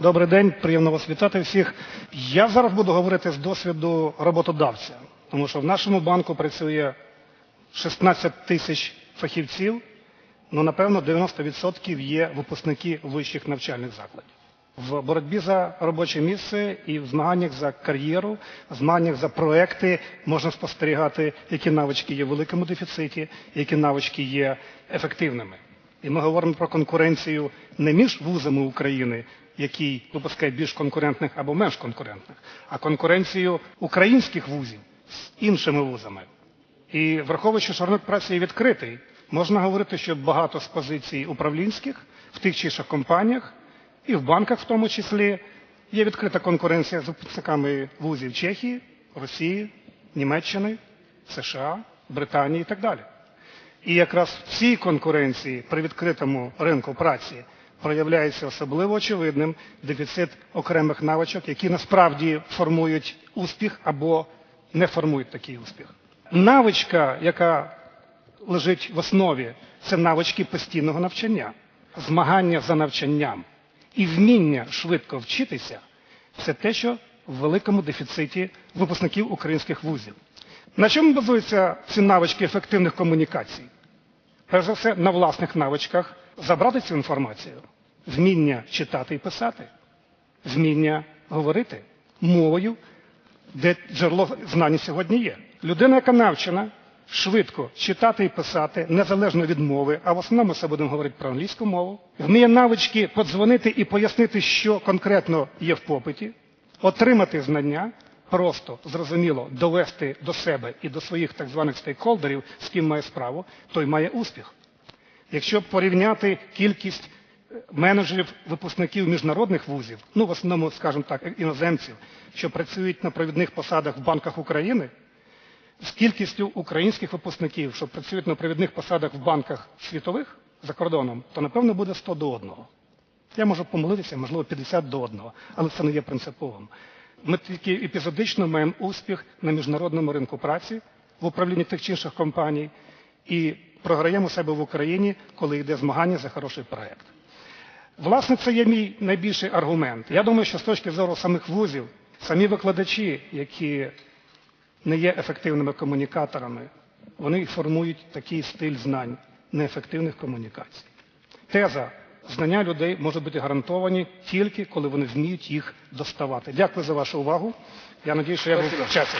Добрий день, приємно вас вітати всіх. Я зараз буду говорити з досвіду роботодавця, тому що в нашому банку працює 16 тисяч фахівців, ну напевно 90% є випускники вищих навчальних закладів. В боротьбі за робоче місце і в змаганнях за кар'єру, в змаганнях за проекти можна спостерігати, які навички є в великому дефіциті, які навички є ефективними. І ми говоримо про конкуренцію не між вузами України, які випускають більш конкурентних або менш конкурентних, а конкуренцію українських вузів з іншими вузами. І враховуючи, що ринок праці є відкритий, можна говорити, що багато з позицій управлінських в тих чи інших компаніях і в банках, в тому числі, є відкрита конкуренція з випускниками вузів Чехії, Росії, Німеччини, США, Британії і так далі. І якраз в цій конкуренції при відкритому ринку праці проявляється особливо очевидним дефіцит окремих навичок, які насправді формують успіх або не формують такий успіх. Навичка, яка лежить в основі, це навички постійного навчання, змагання за навчанням і вміння швидко вчитися це те, що в великому дефіциті випускників українських вузів. На чому базуються ці навички ефективних комунікацій? Перш за все, на власних навичках забрати цю інформацію, вміння читати і писати, вміння говорити мовою, де джерело знань сьогодні є. Людина, яка навчена швидко читати і писати, незалежно від мови, а в основному це будемо говорити про англійську мову, вміє навички подзвонити і пояснити, що конкретно є в попиті, отримати знання, просто зрозуміло довести до себе і до своїх так званих стейкхолдерів, з ким має справу, той має успіх. Якщо порівняти кількість е, менеджерів, випускників міжнародних вузів, ну в основному, скажімо так, іноземців, що працюють на провідних посадах в банках України, з кількістю українських випускників, що працюють на провідних посадах в банках світових за кордоном, то напевно буде 100 до 1. Я можу помилитися, можливо, 50 до 1, але це не є принциповим. Ми тільки епізодично маємо успіх на міжнародному ринку праці в управлінні тих чи інших компаній і програємо себе в Україні, коли йде змагання за хороший проект. Власне, це є мій найбільший аргумент. Я думаю, що з точки зору самих вузів, самі викладачі, які не є ефективними комунікаторами, вони формують такий стиль знань неефективних комунікацій. Теза знання людей можуть бути гарантовані тільки коли вони вміють їх доставати. Дякую за вашу увагу. Я надію, що я був в часі.